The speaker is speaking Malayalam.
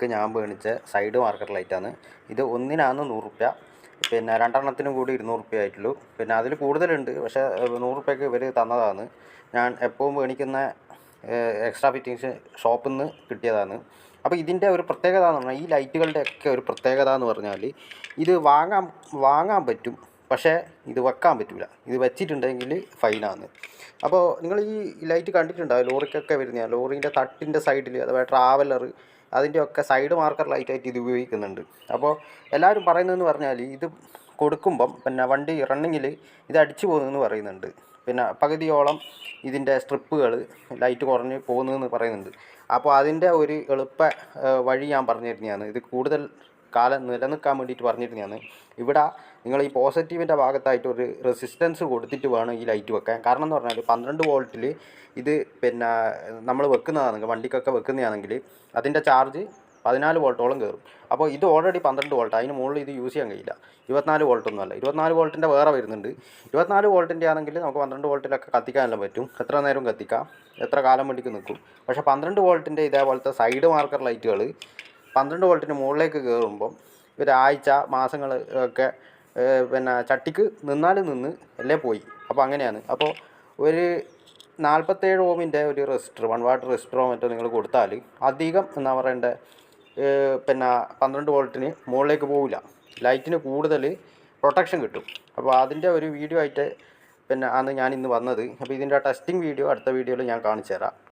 രൂപക്ക് ഞാൻ മേടിച്ച സൈഡ് മാർക്കർ ലൈറ്റാണ് ഇത് ഒന്നിനാണ് നൂറ് റുപ്യ പിന്നെ രണ്ടെണ്ണത്തിനും കൂടി ഇരുന്നൂറ് റുപ്യ ആയിട്ടുള്ളൂ. പിന്നെ അതിൽ കൂടുതലുണ്ട്. പക്ഷേ നൂറ് റുപ്യക്ക് ഇവർ തന്നതാണ്. ഞാൻ എപ്പോഴും മേടിക്കുന്ന എക്സ്ട്രാ ഫിറ്റിങ്സ് ഷോപ്പിൽ നിന്ന് കിട്ടിയതാണ്. അപ്പോൾ ഇതിന്റെ ഒരു പ്രത്യേകത എന്ന് പറഞ്ഞാൽ ഈ ലൈറ്റുകളുടെ ഒക്കെ ഒരു പ്രത്യേകത എന്ന് പറഞ്ഞാൽ ഇത് വാങ്ങാൻ വാങ്ങാൻ പറ്റും. പക്ഷേ ഇത് വെക്കാൻ പറ്റില്ല ഇത് വെച്ചിട്ടുണ്ടെങ്കിൽ ഫൈനാണ് അപ്പോൾ നിങ്ങൾ ഈ ലൈറ്റ് കണ്ടിട്ടുണ്ടാവും ലോറിക്കൊക്കെ വരുന്ന ലോറീന്റെ തട്ടിന്റെ സൈഡിൽ അഥവാ ട്രാവലർ അതിന്റെയൊക്കെ സൈഡ് മാർക്കർ ലൈറ്റായിട്ട് ഇത് ഉപയോഗിക്കുന്നുണ്ട്. അപ്പോൾ എല്ലാവരും പറയുന്നതെന്ന് പറഞ്ഞാൽ ഇത് കൊടുക്കുമ്പം പിന്നെ വണ്ടി റണ്ണിങ്ങിൽ ഇത് അടിച്ചു പോകുന്നതെന്ന് പറയുന്നുണ്ട്. പിന്നെ പകുതിയോളം ഇതിന്റെ സ്ട്രിപ്പുകൾ ലൈറ്റ് കുറഞ്ഞ് പോകുന്നതെന്ന് പറയുന്നുണ്ട്. അപ്പോൾ അതിന്റെ ഒരു എളുപ്പ വഴി ഞാൻ പറഞ്ഞു തരുന്നതാണ്. ഇത് കൂടുതൽ കാലം നിലനിൽക്കാൻ വേണ്ടിയിട്ട് പറഞ്ഞിരുന്നതാണ്. ഇവിടെ നിങ്ങൾ ഈ പോസിറ്റീവിന്റെ ഭാഗത്തായിട്ട് ഒരു റെസിസ്റ്റൻസ് കൊടുത്തിട്ട് വേണം ഈ ലൈറ്റ് വെക്കാൻ. കാരണം എന്ന് പറഞ്ഞാൽ പന്ത്രണ്ട് വോൾട്ടിൽ ഇത് പിന്നെ നമ്മൾ വെക്കുന്നതാണെങ്കിൽ വണ്ടിക്കൊക്കെ വെക്കുന്നതാണെങ്കിൽ അതിന്റെ ചാർജ് പതിനാല് വോൾട്ടോളം കയറും അപ്പോൾ ഇത് ഓൾറെഡി പന്ത്രണ്ട് വോൾട്ട് അതിന് മുകളിൽ ഇത് യൂസ് ചെയ്യാൻ കഴിയില്ല. ഇരുപത്തിനാല് വോൾട്ടൊന്നും അല്ല. ഇരുപത്തിനാല് വോൾട്ടിന്റെ വേറെ വരുന്നുണ്ട്. ഇരുപത്തിനാല് വോൾട്ടിന്റെ ആണെങ്കിൽ നമുക്ക് പന്ത്രണ്ട് വോൾട്ടിലൊക്കെ കത്തിക്കാനെല്ലാം പറ്റും. എത്ര നേരം കത്തിക്കാം? എത്ര കാലം വേണ്ടിക്ക് നിൽക്കും? പക്ഷേ പന്ത്രണ്ട് വോൾട്ടിന്റെ ഇതേപോലത്തെ സൈഡ് മാർക്കർ ലൈറ്റുകൾ പന്ത്രണ്ട് വോൾട്ടിന് മുകളിലേക്ക് കയറുമ്പം ഒരാഴ്ച മാസങ്ങൾ ഒക്കെ പിന്നെ ചട്ടിക്ക് നിന്നാലും നിന്ന് അല്ലേ പോയി. അപ്പോൾ അങ്ങനെയാണ്. അപ്പോൾ ഒരു നാൽപ്പത്തേഴ് ഓമിന്റെ ഒരു റെസിസ്റ്റർ വൺ വാട്ട് റെസിസ്റ്ററോ മറ്റോ നിങ്ങൾ കൊടുത്താൽ അധികം എന്താ പറയണ്ടേ പിന്നെ പന്ത്രണ്ട് വോൾട്ടിന് മുകളിലേക്ക് പോവില്ല. ലൈറ്റിന് കൂടുതൽ പ്രൊട്ടക്ഷൻ കിട്ടും. അപ്പോൾ അതിന്റെ ഒരു വീഡിയോ ആയിട്ട് പിന്നെ ആണ് ഞാൻ ഇന്ന് വന്നത്. അപ്പോൾ ഇതിന്റെ ടെസ്റ്റിംഗ് വീഡിയോ അടുത്ത വീഡിയോയിൽ ഞാൻ കാണിച്ചു തരാം.